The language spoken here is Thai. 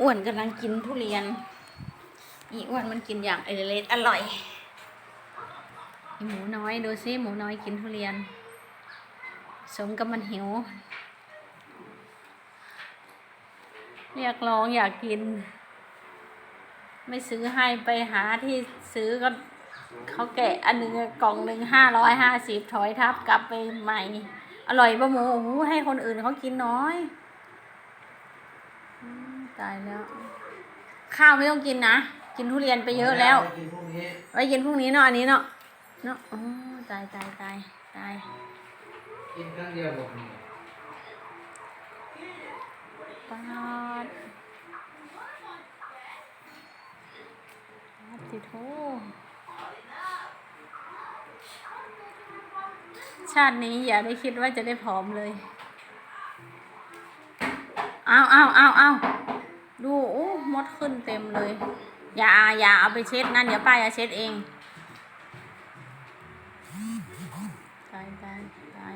อ้วนกำลังกินทุเรียน อีอ้วนมันกินอย่างเอเลสอร่อยหมูน้อยดูซิหมูน้อยกินทุเรียน สมกับมันหิว เรียกร้องอยากกิน ไม่ซื้อให้ไปหาที่ซื้อก็เขาแกะอันหนึ่งกล่องหนึ่งห้าร้อยห้าสิบถอยทับกลับไปใหม่ อร่อยปะหมูให้คนอื่นเขากินน้อย อืม ตายแล้ว ข้าวไม่ต้องกินนะ กินทุเรียนไปเยอะแล้วกินพรุ่งนี้ไว้กินพรุ่งนี้เนาะอันนี้เนาะเนาะอ๋อตายตายตายตายกินครั้งเดียวหมดปาดปาดติโทชาตินี้อย่าได้คิดว่าจะได้ผอมเลย เอาเอาเอาเอาดูโอ้ มดขึ้นเต็มเลย อย่าอย่าเอาไปเช็ดนั่นเดี๋ยวป้าจะเช็ดเอง ตายตายตาย